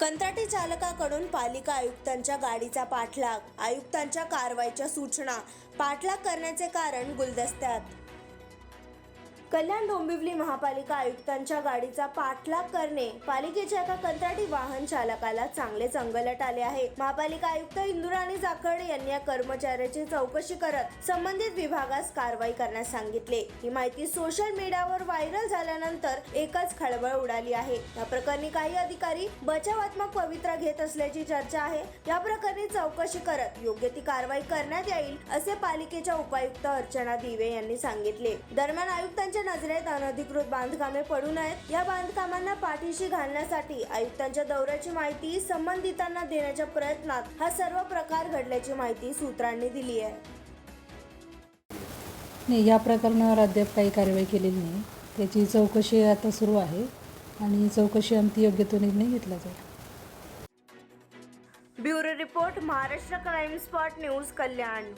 कंत्राटी चालकाकडून पालिका आयुक्तांच्या गाडीचा पाठलाग आयुक्तांच्या कारवाईच्या सूचना पाठलाग करण्याचे कारण गुलदस्त्यात. कल्याण डोंबिवली महापालिका आयुक्तांच्या गाडीचा पाठलाग करणे पालिकेच्या एका कंत्राटी वाहन चालकाला चांगलेच अंगलट आले आहे. महापालिका आयुक्त इंदुराणी जाखड यांनी या कर्मचाऱ्याची चौकशी करत संबंधित विभागास कारवाई करण्यास सांगितले. ही माहिती सोशल मीडियावर व्हायरल झाल्यानंतर एकच खळबळ उडाली आहे. या प्रकरणी काही अधिकारी बचावात्मक पवित्रा घेत असल्याची चर्चा आहे. या प्रकरणी चौकशी करत योग्य ती कारवाई करण्यात येईल असे पालिकेच्या उपायुक्त अर्चना दिवे यांनी सांगितले. दरम्यान आयुक्तांच्या नजरेत अनधिकृत बांधकामे पडू नयेत. या बांधकामांना पाठीशी घालण्यासाठी आयुक्तांच्या दौऱ्याची माहिती संबंधितांना देण्याच्या प्रयत्नात हा सर्व प्रकार घडल्याची माहिती सूत्रांनी दिली आहे. नाही या प्रकरणावर अद्याप काही कारवाई केलेली नाही. त्याची चौकशी आता सुरू आहे आणि चौकशी अंती योग्य तो निर्णय घेतला जाईल. Bureau report Maharashtra crime spot news Kalyan.